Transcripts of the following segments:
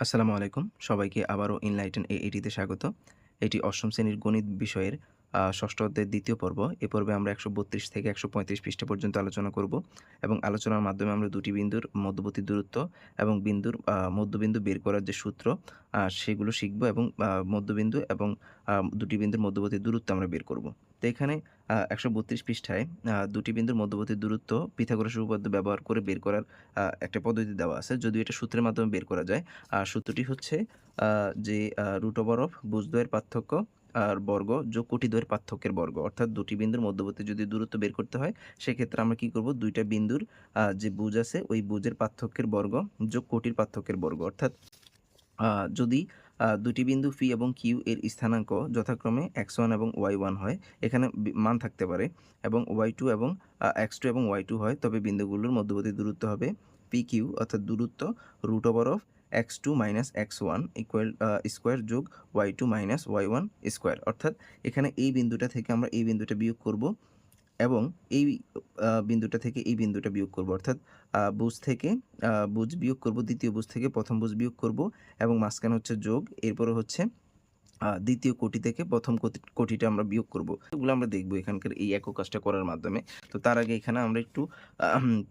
আসসালামু আলাইকুম। সবাইকে আবারও ইনলাইটেন এএটিতে স্বাগত। এটি অষ্টম শ্রেণির গণিত বিষয়ের ষষ্ঠ অধ্যায়ের দ্বিতীয় পর্ব। এ পর্বে আমরা ১৩২ থেকে ১৩৫ পৃষ্ঠা পর্যন্ত আলোচনা করব এবং আলোচনার মাধ্যমে আমরা দুটি বিন্দুর মধ্যবর্তী দূরত্ব এবং বিন্দুর মধ্যবিন্দু বের করার যে সূত্র সেগুলো শিখব এবং মধ্যবিন্দু এবং দুটি বিন্দুর মধ্যবর্তী দূরত্ব আমরা বের করব। এখানে একশো বত্রিশ পৃষ্ঠায় দুটি বিন্দুর মধ্যবর্তী দূরত্ব পিথাগোরাসের উপপাদ্য ব্যবহার করে বের করার একটা পদ্ধতি দেওয়া আছে। যদিও এটা সূত্রের মাধ্যমে বের করা যায়। আর সূত্রটি হচ্ছে যে রুট ওভার অফ ভুজদ্বয়ের পার্থক্য আর বর্গ যোগ কোটিদ্বয়ের পার্থক্যের বর্গ। অর্থাৎ দুটি বিন্দুর মধ্যবর্তী যদি দূরত্ব বের করতে হয়, সেক্ষেত্রে আমরা কি করব? দুইটা বিন্দুর যে বুজ আছে, ওই বুজের পার্থক্যের বর্গ যোগ কোটির পার্থক্যের বর্গ। অর্থাৎ যদি দুটি বিন্দু পি এবং কিউ এর স্থানাঙ্ক যথাক্রমে x1 এবং y1 হয়, এখানে মান থাকতে পারে এবং y2 এবং এক্স x2 এবং y2 হয়, তবে বিন্দুগুলোর মধ্যবর্তী দূরত্ব হবে পি কিউ অর্থাৎ দূরত্ব root over of x two minus x1 equal uh square যোগ y two minus y one square. অর্থাৎ এখানে এই বিন্দুটা থেকে আমরা এই বিন্দুটা বিয়োগ করব এবং এই বিন্দুটা থেকে এই বিন্দুটা বিয়োগ করব। অর্থাৎ বুজ থেকে বুজ বিয়োগ করব, দ্বিতীয় বুজ থেকে প্রথম বুজ বিয়োগ করব এবং মাঝখানে হচ্ছে যোগ, এরপরে হচ্ছে দ্বিতীয় কোটি থেকে প্রথম কোটি কোটিটা আমরা বিয়োগ করব। এগুলো আমরা দেখব এখানকার এই একক কাজটা করার মাধ্যমে। তো তার আগে এখানে আমরা একটু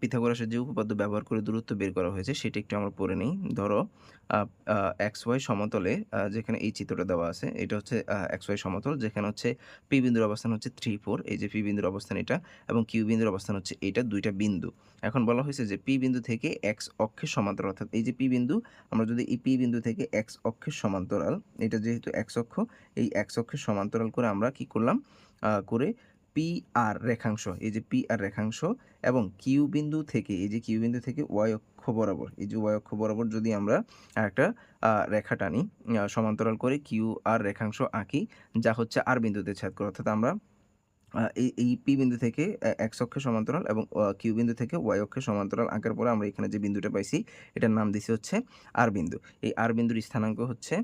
পিথাগোরাসের যে উপপাদ্য ব্যবহার করে দূরত্ব বের করা হয়েছে, সেটা একটু আমরা পড়ে নেই। ধরো এক্স ওয়াই সমতলে যেখানে এই চিত্রটা দেওয়া আছে, এটা হচ্ছে আ xy সমতল, যেখানে হচ্ছে পি বিন্দুর অবস্থান হচ্ছে 3, 4 এই যে পি বিন্দুর অবস্থান এটা এবং Q বিন্দুর অবস্থান হচ্ছে এইটা, দুইটা বিন্দু। এখন বলা হয়েছে যে পি বিন্দু থেকে এক্স অক্ষের সমান্তরাল অর্থাৎ এই যে পি বিন্দু, আমরা যদি এই পি বিন্দু থেকে এক্স অক্ষের সমান্তরাল, এটা যেহেতু x অক্ষ, এই এক্স অক্ষের সমান্তরাল করে আমরা কি করলাম? করে পি আর রেখাংশ, এই যে পি আর রেখাংশ এবং কিউ বিন্দু থেকে, এই যে কিউ বিন্দু থেকে ওয়াই অক্ষ বরাবর, এই যে ওয়াই অক্ষ বরাবর যদি আমরা একটা রেখা টানি, সমান্তরাল করে কিউ আর রেখাংশ আঁকি, যা হচ্ছে আর বিন্দুতে ছেদ করে। অর্থাৎ আমরা এই এই P বিন্দু থেকে এ x অক্ষের সমান্তরাল এবং কিউ বিন্দু থেকে ওয়াই অক্ষের সমান্তরাল আঁকার পরে আমরা এখানে যে বিন্দুটা পাইছি, এটার নাম দিছি হচ্ছে R বিন্দু। এই R বিন্দুর স্থানাঙ্ক হচ্ছে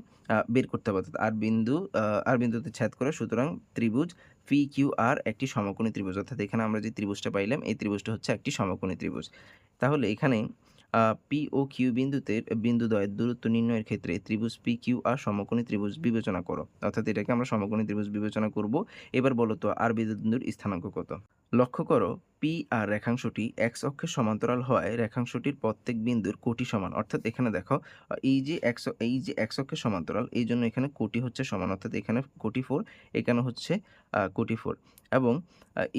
বের করতে হবে। অর্থাৎ R বিন্দু আ R বিন্দুতে ছেদ করে, সুতরাং ত্রিভুজ পি কিউ আর একটি সমকোণী ত্রিভুজ। অর্থাৎ এখানে আমরা যে ত্রিভুজটা পাইলাম, এই ত্রিভুজটা হচ্ছে একটি সমকোণী ত্রিভুজ। তাহলে এখানে P ও কিউ বিন্দুতে বিন্দুদ্বয়ের দূরত্ব নির্ণয়ের ক্ষেত্রে ত্রিভুজ পি কিউ আর সমকোণী ত্রিভুজ বিবেচনা করো। অর্থাৎ এটাকে আমরা সমকোণী ত্রিভুজ বিবেচনা করব। এবার বলো তো বিদ্যুৎ বিন্দুর স্থানাঙ্ক কত? লক্ষ্য করো পি আর রেখাংশটি x অক্ষের সমান্তরাল হওয়ায় রেখাংশটির প্রত্যেক বিন্দুর কোটি সমান। অর্থাৎ এখানে দেখো এই যে x এই যে x অক্ষের সমান্তরাল, এই জন্য এখানে কোটি হচ্ছে সমান। অর্থাৎ এখানে কোটি ফোর এখানে হচ্ছে কোটি ফোর এবং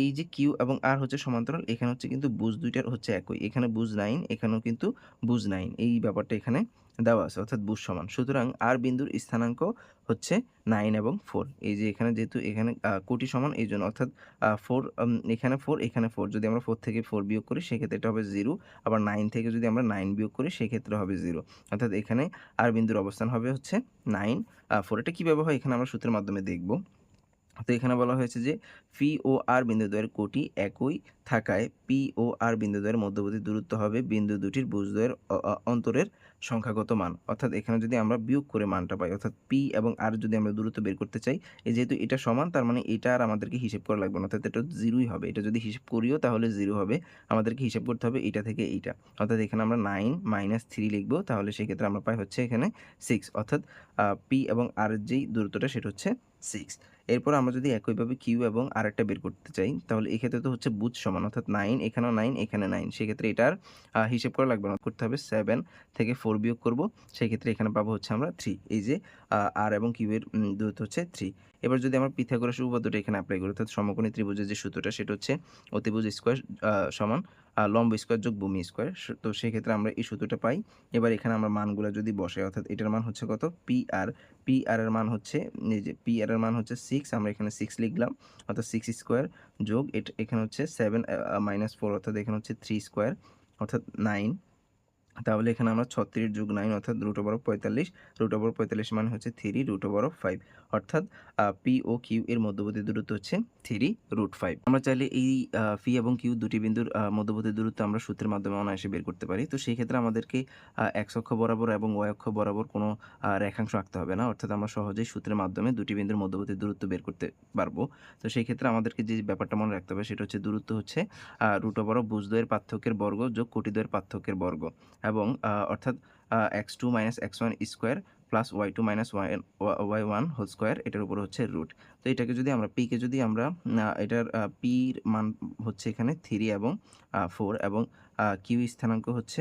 এই যে কিউ এবং আর হচ্ছে সমান্তরাল, এখানে হচ্ছে কিন্তু বুজ দুইটার হচ্ছে একই। এখানে বুজ নাইন এখানেও কিন্তু বুজ নাইন এই ব্যাপারটা এখানে দেওয়া আছে। অর্থাৎ বুজ সমান। সুতরাং R বিন্দুর স্থানাঙ্ক হচ্ছে নাইন এবং ফোর এই যে এখানে যেহেতু এখানে কোটি সমান, এই জন্য অর্থাৎ ফোর এখানে ফোর এখানে ফোর যদি আমরা ফোর থেকে ফোর বিয়োগ করি, সেক্ষেত্রে এটা হবে জিরো আবার নাইন থেকে যদি আমরা নাইন বিয়োগ করি, সেক্ষেত্রে হবে জিরো অর্থাৎ এখানে R বিন্দুর অবস্থান হবে হচ্ছে 9 আ 4 এটা কীভাবে হয় এখানে আমরা সূত্রের মাধ্যমে দেখব। তো এখানে বলা হয়েছে যে পি ও R বিন্দুদ্বয়ের কোটি একই থাকায় পি ও R বিন্দুদ্বয়ের মধ্যবর্তী দূরত্ব হবে বিন্দু দুটির অ, অন্তরের সংখ্যাগত মান। অর্থাৎ এখানে যদি আমরা বিয়োগ করে মানটা পাই, অর্থাৎ পি এবং আর যদি আমরা দূরত্ব বের করতে চাই, এই যেহেতু এটা সমান তার মানে এটা আর আমাদেরকে হিসেব করা লাগবে না। অর্থাৎ এটা জিরোই হবে। এটা যদি হিসেব করিও তাহলে জিরো হবে। আমাদেরকে হিসেব করতে হবে এইটা থেকে এইটা। অর্থাৎ এখানে আমরা নাইন মাইনাস থ্রি লিখব। তাহলে সেক্ষেত্রে আমরা পাই হচ্ছে এখানে সিক্স অর্থাৎ পি এবং আর যেই দূরত্বটা সেটা হচ্ছে 6 এরপর আমরা যদি একইভাবে কিউ এবং আরেকটা বের করতে চাই, তাহলে এক্ষেত্রে তো হচ্ছে বুথ সমান। অর্থাৎ নাইন এখানেও নাইন এখানে নাইন সেক্ষেত্রে এটার হিসেব করা লাগবে না। করতে হবে সেভেন থেকে ফোর বিয়োগ করব সেক্ষেত্রে এখানে পাবো হচ্ছে আমরা থ্রি এই যে আর এবং কিউয়ের দূরত্ব হচ্ছে 3 এবার যদি আমরা পিথাগোরাসের উপপাদ্যটা এখানে এপ্লাই করি, অর্থাৎ সমকোণী ত্রিভুজের যে সূত্রটা সেটা হচ্ছে অতিভুজ স্কয়ার সমান লম্ব স্কয়ার যোগ ভূমি স্কয়ার। তো সেক্ষেত্রে আমরা এই সূত্রটা পাই। এবার এখানে আমরা মানগুলো যদি বসাই, অর্থাৎ এটার মান হচ্ছে কত? PR PR এর মান হচ্ছে এই যে PR এর মান হচ্ছে 6 আমরা এখানে 6 লিখলাম। অর্থাৎ 6 স্কয়ার যোগ এখানে হচ্ছে 7 আ মাইনাস 4 অর্থাৎ এখানে হচ্ছে 3 স্কয়ার অর্থাৎ 9 তাহলে এখানে আমরা 36 যোগ নাইন অর্থাৎ রুট ওভার 45 রুট ওভার 45 মানে হচ্ছে থ্রি রুট ওভার 5 অর্থাৎ P ও Q এর মধ্যবর্তী দূরত্ব হচ্ছে থ্রি রুট ফাইভ আমরা চাইলে এই P এবং কিউ দুটি বিন্দুর মধ্যবর্তী দূরত্ব আমরা সূত্রের মাধ্যমে অনায়াসে বের করতে পারি। তো সেই ক্ষেত্রে আমাদেরকে x অক্ষ বরাবর এবং y অক্ষ বরাবর কোনো রেখাংশ আঁকতে হবে না। অর্থাৎ আমরা সহজেই সূত্রের মাধ্যমে দুটি বিন্দুর মধ্যবর্তী দূরত্ব বের করতে পারব তো সেই ক্ষেত্রে আমাদেরকে যে ব্যাপারটা মনে রাখতে হবে সেটা হচ্ছে দূরত্ব হচ্ছে রুট ওভার অফ ভুজদ্বয়ের পার্থক্যের বর্গ যোগ কোটিদ্বয়ের পার্থক্যের বর্গ এবং অর্থাৎ x two minus x one square plus y two minus y y one whole square এটার উপর হচ্ছে রুট তো এটাকে যদি আমরা পিকে যদি আমরা এটার পির মান হচ্ছে এখানে থ্রি এবং ফোর এবং কিউ স্থানাঙ্ক হচ্ছে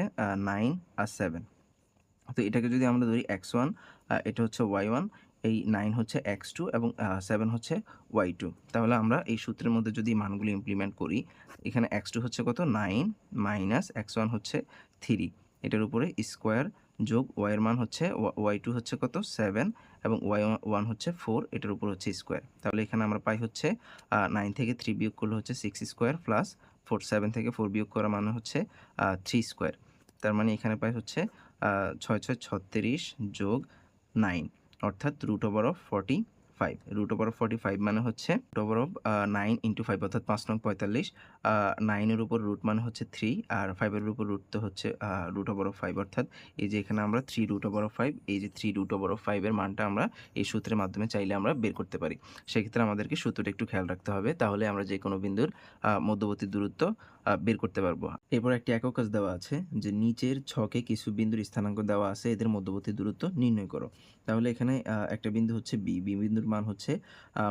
নাইন আর সেভেন তো এটাকে যদি আমরা ধরি এক্স ওয়ান এটা হচ্ছে ওয়াই ওয়ান এই নাইন হচ্ছে এক্স টু এবং সেভেন হচ্ছে ওয়াই টু তাহলে আমরা এই সূত্রের মধ্যে যদি মানগুলি ইমপ্লিমেন্ট করি, এখানে এক্স টু হচ্ছে কত? নাইন মাইনাস এক্স ওয়ান হচ্ছে থ্রি এটার উপরে স্কোয়ার যোগ ওয়াইয়ের মান হচ্ছে ওয়াই টু হচ্ছে কত? সেভেন এবং ওয়াই ওয়ান হচ্ছে ফোর এটার উপর হচ্ছে স্কোয়ার তাহলে এখানে আমরা পাই হচ্ছে নাইন থেকে থ্রি বিয়োগ করলে হচ্ছে six square plus four seven থেকে ফোর বিয়োগ করা মানে হচ্ছে থ্রি স্কোয়ার তার মানে এখানে পাই হচ্ছে ছয় ছয়, ছত্রিশ যোগ নাইন অর্থাৎ root over of forty five root over forty five মানে হচ্ছে root over of nine into five অর্থাৎ পাঁচ নং পঁয়তাল্লিশ নাইনের উপর রুট মানে হচ্ছে থ্রি আর ফাইভের উপর রুট তো হচ্ছে রুট ওভার অফ ফাইভ অর্থাৎ এই যে এখানে আমরা three root over of five এই যে থ্রি রুট ওভার অফ ফাইভের মানটা আমরা এই সূত্রের মাধ্যমে চাইলে আমরা বের করতে পারি। সেক্ষেত্রে আমাদেরকে সূত্রটা একটু খেয়াল রাখতে হবে। তাহলে আমরা যে কোনো বিন্দুর মধ্যবর্তী দূরত্ব বের করতে পারব। এরপর একটি একক কাজ দেওয়া আছে যে নিচের ছকে কিছু বিন্দুর স্থানাঙ্ক দেওয়া আছে, এদের মধ্যবর্তী দূরত্ব নির্ণয় করো। তাহলে এখানে একটা বিন্দু হচ্ছে বি বি বিন্দুর মান হচ্ছে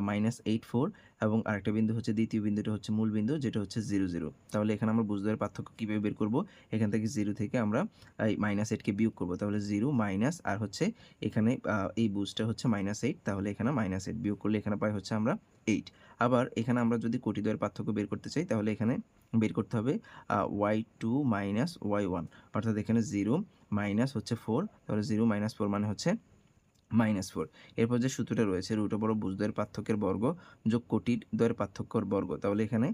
মাইনাস এইট ফোর এবং আরেকটা বিন্দু হচ্ছে দ্বিতীয় বিন্দুটা হচ্ছে মূল বিন্দু, যেটা হচ্ছে জিরো জিরো তাহলে এখানে আমরা বুঝদের পার্থক্য কীভাবে বের করব। এখান থেকে জিরো থেকে আমরা এই মাইনাস এইটকে বিয়োগ করব। তাহলে জিরো মাইনাস আর হচ্ছে এখানে এই বুঝটা হচ্ছে মাইনাস এইট তাহলে এখানে মাইনাস এইট বিয়োগ করলে এখানে পাই হচ্ছে আমরা এইট আবার এখানে আমরা যদি কোটি দ্বয়ের পার্থক্য বের করতে চাই, তাহলে এখানে বের করতে হবে y two minus y one অর্থাৎ এখানে জিরো মাইনাস হচ্ছে ফোর তাহলে জিরো মাইনাস ফোর মানে হচ্ছে মাইনাস ফোর এরপর যে সূত্রটা রয়েছে রুট ওপর বুঝদ্বয়ের পার্থক্যের বর্গ যোগ কোটির দ্বয়ের পার্থক্যর বর্গ। তাহলে এখানে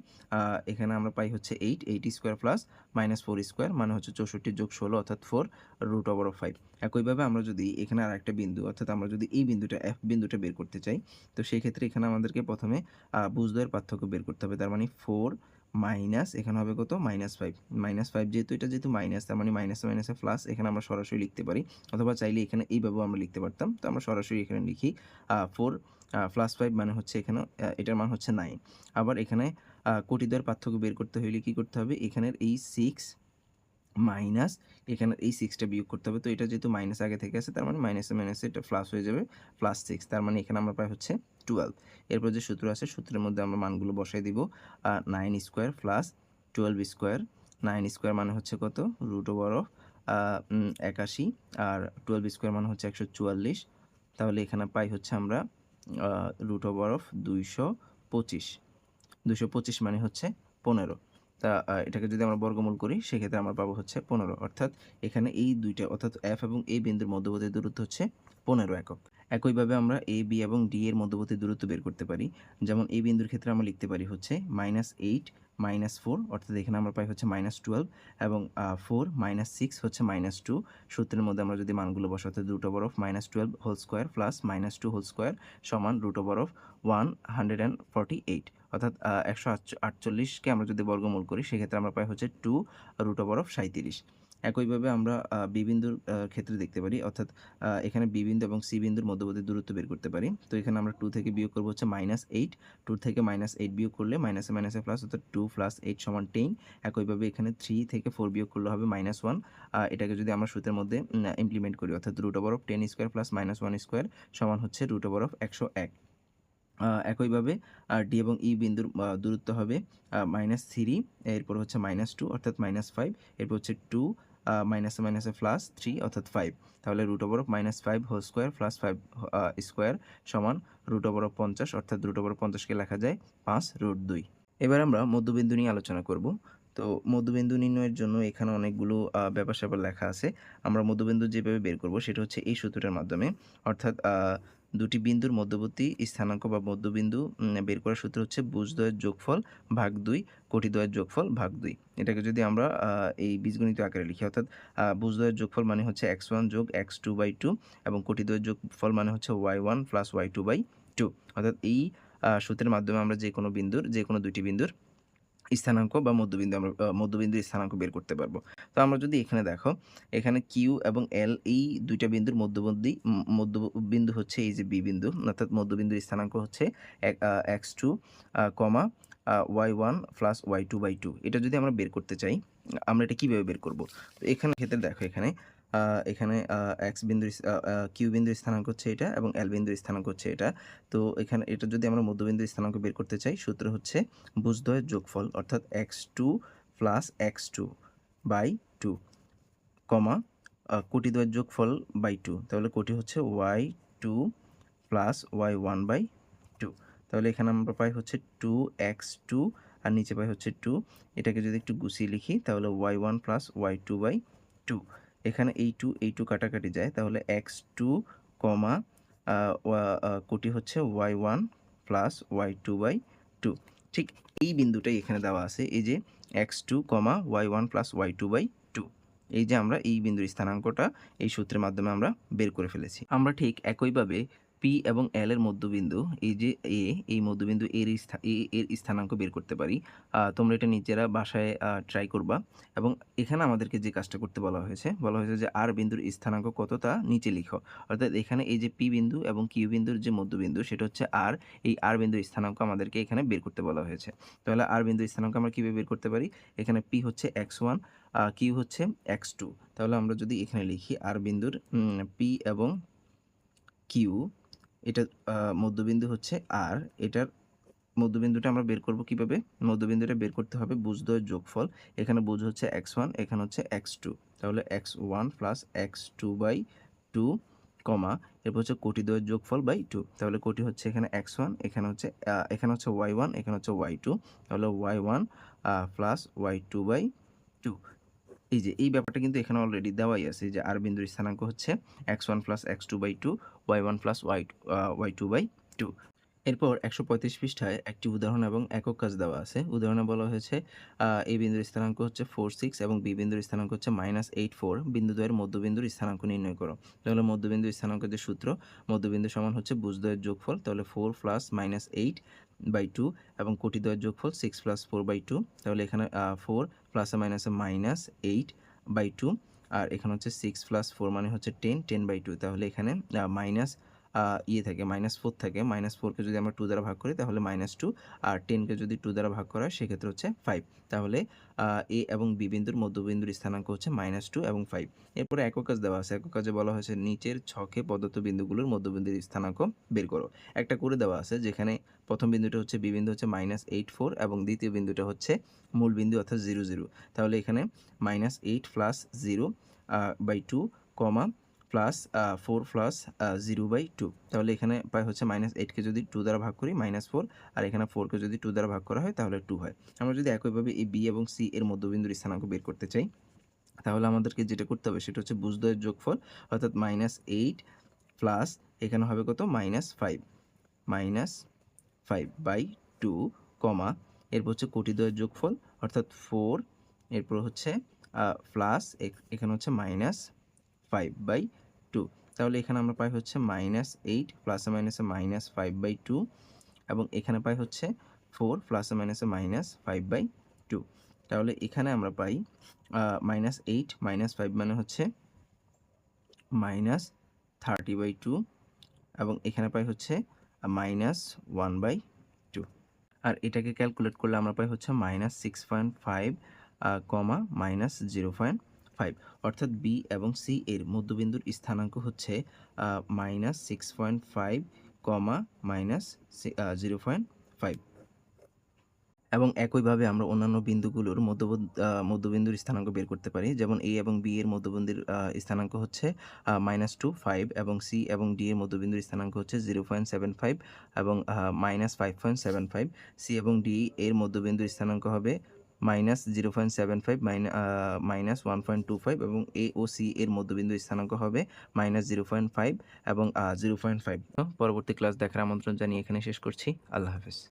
এখানে আমরা পাই হচ্ছে eight eight square plus minus four square মানে হচ্ছে চৌষট্টি যোগ ষোলো অর্থাৎ ফোর রুট ওভার ফাইভ একইভাবে আমরা যদি এখানে আর একটা বিন্দু অর্থাৎ আমরা যদি এই বিন্দুটা এফ বিন্দুটা বের করতে চাই তো সেই ক্ষেত্রে এখানে আমাদেরকে প্রথমে আহ, বুঝদ্বয়ের পার্থক্য বের করতে হবে। তার মানে ফোর মাইনাস, এখানে হবে কত? মাইনাস ফাইভ মাইনাস ফাইভ যেহেতু, এটা যেহেতু মাইনাস, তার মানে মাইনাসে মাইনাসে প্লাস এখানে আমরা সরাসরি লিখতে পারি। অথবা চাইলে এখানে এইভাবেও আমরা লিখতে পারতাম। তো আমরা সরাসরি এখানে লিখি ফোর প্লাস ফাইভ মানে হচ্ছে এখানে এটার মান হচ্ছে নাইন আবার এখানে কোটি দ্বার পার্থক্য বের করতে হলে কী করতে হবে? এখানের এই সিক্স মাইনাস, এখানে এই সিক্সটা বিয়োগ করতে হবে। তো এটা যেহেতু মাইনাস আগে থেকে আছে, তার মানে মাইনাসে মাইনাসে এটা প্লাস হয়ে যাবে প্লাস সিক্স তার মানে এখানে আমরা পাই হচ্ছে টুয়েলভ এরপর যে সূত্র আছে, সূত্রের মধ্যে আমরা মানগুলো বসাই দিব। Nine square plus twelve square nine square মানে হচ্ছে কত? রুট ওভার অফ একাশি। আর টুয়েলভ স্কোয়ার মানে হচ্ছে একশো চুয়াল্লিশ। তাহলে এখানে পাই হচ্ছে আমরা রুট ওভার অফ দুইশো পঁচিশ। দুইশো পঁচিশ মানে হচ্ছে পনেরো। তা এটাকে যদি আমরা বর্গমূল করি, সেক্ষেত্রে আমরা পাবো হচ্ছে পনেরো। অর্থাৎ এখানে এই দুইটা, অর্থাৎ এফ এবং এ বিন্দুর মধ্যবর্তী দূরত্ব হচ্ছে পনেরো একক। একইভাবে আমরা এ, বি এবং ডি এর মধ্যবর্তী দূরত্ব বের করতে পারি। যেমন এই বিন্দুর ক্ষেত্রে আমরা লিখতে পারি হচ্ছে মাইনাস এইট, মাইনাস ফোর, অর্থাৎ এখানে আমরা পাই হচ্ছে মাইনাস টুয়েলভ এবং ফোর, মাইনাস সিক্স হচ্ছে মাইনাস টু। সূত্রের মধ্যে আমরা যদি মানগুলো বসাতে root over of minus twelve whole square plus minus two whole square সমান root over of one hundred and forty eight. অর্থাৎ একশো আটচল্লিশকে আমরা যদি বর্গমূল করি সেক্ষেত্রে আমরা পাই হচ্ছে টু রুট ওভার অফ সাঁত্রিশ একইভাবে আমরা আহ, বি বিন্দুর আহ, ক্ষেত্রে দেখতে পারি অর্থাৎ এখানে বি বিন্দু এবং সি বিন্দুর মধ্যবর্তী দূরত্ব বের করতে পারি। তো এখানে আমরা টু থেকে বিয়োগ করব হচ্ছে মাইনাস এইট টু থেকে মাইনাস এইট বিয়োগ করলে মাইনাসে মাইনাসে প্লাস অর্থাৎ টু প্লাস এইট সমান টেন একইভাবে এখানে থ্রি থেকে ফোর বিয়োগ করলে হবে মাইনাস ওয়ান এটাকে যদি আমরা সূত্রের মধ্যে ইমপ্লিমেন্ট করি অর্থাৎ root over of ten square plus minus one square সমান হচ্ছে রুট ওভার অফ একশো এক। একইভাবে ডি এবং ই বিন্দুর আহ, দূরত্ব হবে মাইনাস থ্রি এরপর হচ্ছে মাইনাস টু অর্থাৎ মাইনাস ফাইভ এরপর হচ্ছে টু মাইনাসে মাইনাসে প্লাস থ্রি অর্থাৎ ফাইভ তাহলে root over of minus five whole square plus five square সমান রুট ওভার অফ পঞ্চাশ অর্থাৎ রুট ওভার পঞ্চাশকে লেখা যায় পাঁচ রুট দুই। এবার আমরা মধ্যবিন্দু নিয়ে আলোচনা করব। তো মধ্যবিন্দু নির্ণয়ের জন্য এখানে অনেকগুলো ব্যাপার স্যাপার লেখা আছে। আমরা মধ্যবিন্দু যেভাবে বের করব সেটা হচ্ছে এই সূত্রটার মাধ্যমে। অর্থাৎ দুটি বিন্দুর মধ্যবর্তী স্থানাঙ্ক বা মধ্যবিন্দু বের করার সূত্র হচ্ছে বুজদ্বয়ের যোগফল ভাগ দুই কোটিদ্বয়ের যোগফল ভাগ দুই। এটাকে যদি আমরা এই বীজগণিত আকারে লিখি অর্থাৎ আহ, বুজদ্বয়ের যোগফল মানে হচ্ছে এক্স ওয়ান যোগ এক্স টু বাই টু এবং কোটিদ্বয়ের যোগফল মানে হচ্ছে y one plus y two by two. অর্থাৎ এই সূত্রের মাধ্যমে আমরা যে কোনো বিন্দুর যে কোনো দুইটি বিন্দুর স্থানাঙ্ক বা মধ্যবিন্দু আমরা আহ, মধ্যবিন্দুর স্থানাঙ্ক বের করতে পারব। তো আমরা যদি এখানে দেখো এখানে কিউ এবং এল এই দুইটা বিন্দুর মধ্যবর্তী উম, মধ্যবিন্দু হচ্ছে এই যে বি বিন্দু অর্থাৎ মধ্যবিন্দুর স্থানাঙ্ক হচ্ছে x two comma y one plus y two by two এটা যদি আমরা বের করতে চাই আমরা এটা কীভাবে বের করব? তো এখানে ক্ষেত্রে দেখো এখানে এখানে এক্স আ কিউ বিন্দুর স্থানাঙ্ক হচ্ছে এটা এবং এল বিন্দুর স্থানাঙ্ক হচ্ছে এটা। তো এখানে, এটা যদি আমরা মধ্যবিন্দুর স্থানাঙ্ক বের করতে চাই, সূত্র হচ্ছে ভুজদ্বয়ের যোগফল অর্থাৎ x two plus x two by two comma, uh, কোটিদ্বয়ের যোগফল বাই টু তাহলে কোটি হচ্ছে y two plus y one by two তাহলে এখানে আমরা পাই হচ্ছে 2x2 আর নিচে পাই হচ্ছে টু এটাকে যদি একটু গুছিয়ে লিখি, তাহলে y one plus y two by 2 এখানে এই টু এই টু কাটাকাটি যায়, তাহলে এক্স টু কমা কোটি হচ্ছে y one plus y two by two ঠিক এই বিন্দুটাই এখানে দেওয়া আছে, এই যে x two comma y one plus y two by two এই যে আমরা এই বিন্দুর স্থানাঙ্কটা এই সূত্রের মাধ্যমে আমরা বের করে ফেলেছি। আমরা ঠিক একইভাবে পি এবং এল এর মধ্যবিন্দু, এই যে এ এই মধ্যবিন্দু এর এর স্থানাঙ্ক বের করতে পারি। তোমরা এটা নিজেরা বাসায় ট্রাই করবা। এবং এখানে আমাদেরকে যে কাজটা করতে বলা হয়েছে বলা হয়েছে যে আর বিন্দুর স্থানাঙ্ক কত তা নিচে লিখো। অর্থাৎ এখানে এই যে পি বিন্দু এবং কিউ বিন্দুর যে মধ্যবিন্দু, সেটা হচ্ছে আর এই আর বিন্দুর স্থানাঙ্ক আমাদেরকে এখানে বের করতে বলা হয়েছে। তাহলে আর বিন্দুর স্থানাঙ্ক আমরা কীভাবে বের করতে পারি? এখানে পি হচ্ছে এক্স ওয়ান কিউ হচ্ছে এক্স টু তাহলে আমরা যদি এখানে লিখি আর বিন্দুর পি এবং কিউ এটা মধ্যবিন্দু হচ্ছে আর এটার মধ্যবিন্দুটা আমরা বের করব কীভাবে? মধ্যবিন্দুটা বের করতে হবে বুজদ্বয়ের যোগফল, এখানে বুঝ হচ্ছে এক্স ওয়ান এখানে হচ্ছে এক্স টু তাহলে x one plus x two by two comma এরপর হচ্ছে কোটিদ্বয়ের যোগফল বাই টু তাহলে কোটি হচ্ছে এখানে এক্স ওয়ান এখানে হচ্ছে এখানে হচ্ছে ওয়াই ওয়ান এখানে হচ্ছে ওয়াই টু তাহলে y one plus y two by two এই যে, এই ব্যাপারটা কিন্তু এখানে অলরেডি দেওয়াই আছে যে আর বিন্দুর স্থানাঙ্ক হচ্ছে x one plus x two by two y one plus y y two by two এরপর একশো পঁয়ত্রিশ পৃষ্ঠায় একটি উদাহরণ এবং একক কাজ দেওয়া আছে। উদাহরণে বলা হয়েছে এ বিন্দুর স্থানাঙ্ক হচ্ছে ফোর সিক্স এবং বি বিন্দুর স্থানাঙ্ক হচ্ছে মাইনাস এইট ফোর বিন্দুদ্বয়ের মধ্যবিন্দুর স্থানাঙ্ক নির্ণয় করো। তাহলে মধ্যবিন্দু স্থানাঙ্কের যে সূত্র, মধ্যবিন্দু সমান হচ্ছে বুজদ্বয়ের যোগফল, তাহলে four plus minus eight by two এবং কোটি দয়ের যোগফল six plus four by two তাহলে এখানে ফোর প্লাসে মাইনাসে মাইনাস এইট বাই টু আর এখানে হচ্ছে সিক্স প্লাস ফোর মানে হচ্ছে টেন টেন বাই টু তাহলে এখানে মাইনাস ইয়ে থাকে মাইনাস ফোর থাকে মাইনাস ফোরকে যদি আমরা টু দ্বারা ভাগ করি, তাহলে মাইনাস টু আর টেনকে যদি টু দ্বারা ভাগ করা হয়, সেক্ষেত্রে হচ্ছে ফাইভ তাহলে এ এবং বি বিন্দুর মধ্যবিন্দুর স্থানাঙ্ক হচ্ছে মাইনাস টু এবং ফাইভ এরপরে একক কাজ দেওয়া আছে। একক কাজে বলা হয়েছে নিচের ছকে প্রদত্ত বিন্দুগুলোর মধ্যবিন্দুর স্থানাঙ্ক বের করো। একটা করে দেওয়া আছে, যেখানে প্রথম বিন্দুটা হচ্ছে বি বিন্দু হচ্ছে মাইনাস এইট ফোর এবং দ্বিতীয় বিন্দুটা হচ্ছে মূল বিন্দু অর্থাৎ জিরো জিরো তাহলে এখানে minus eight plus zero by two comma plus four plus zero by two তাহলে এখানে পাই হচ্ছে মাইনাস এইটকে যদি টু দ্বারা ভাগ করি মাইনাস ফোর আর এখানে ফোরকে যদি টু দ্বারা ভাগ করা হয়, তাহলে টু হয়। আমরা যদি একইভাবে এই বি এবং সি এর মধ্যবিন্দুর স্থানাঙ্ক বের করতে চাই, তাহলে আমাদেরকে যেটা করতে হবে, সেটা হচ্ছে বুজদ্বয়ের যোগফল, অর্থাৎ মাইনাস এইট প্লাস এখানে হবে কত? Minus five minus five by two comma এরপর হচ্ছে কোটিদ্বয়ের যোগফল, অর্থাৎ ফোর এরপর হচ্ছে প্লাস এখানে হচ্ছে মাইনাস ফাইভ বাই টু তাহলে এখানে আমরা পাই হচ্ছে মাইনাস এইট প্লাসে মাইনাসে মাইনাস ফাইভ বাই টু এবং এখানে পাই হচ্ছে ফোর প্লাসে মাইনাসে মাইনাস ফাইভ বাই টু তাহলে এখানে আমরা পাই মাইনাস এইট মাইনাস ফাইভ মানে হচ্ছে মাইনাস থার্টি বাই টু এবং এখানে পাই হচ্ছে মাইনাস ওয়ান বাই টু আর এটাকে ক্যালকুলেট করলে আমরা পাই হচ্ছে minus six point five comma minus zero point five অর্থাৎ বি এবং সি এর মধ্যবিন্দুর স্থানাঙ্ক হচ্ছে minus six point five comma minus zero point five এবং একইভাবে আমরা অন্যান্য বিন্দুগুলোর মধ্য মধ্যবিন্দুর স্থানাঙ্ক বের করতে পারি। যেমন এ এবং বি এর মধ্যবিন্দুর স্থানাঙ্ক হচ্ছে মাইনাস টু ফাইভ এবং সি এবং ডি এর মধ্যবিন্দুর স্থানাঙ্ক হচ্ছে জিরো পয়েন্ট সেভেন ফাইভ এবং minus five point seven five C এবং ডি এর মধ্যবিন্দুর স্থানাঙ্ক হবে minus zero point seven five minus one point two five এবং এ ও সি এর মধ্যবিন্দু স্থানাঙ্ক হবে মাইনাস জিরো পয়েন্ট ফাইভ এবং জিরো পয়েন্ট ফাইভ। পরবর্তী ক্লাস দেখার আমন্ত্রণ জানিয়ে এখানে শেষ করছি। আল্লাহ হাফেজ।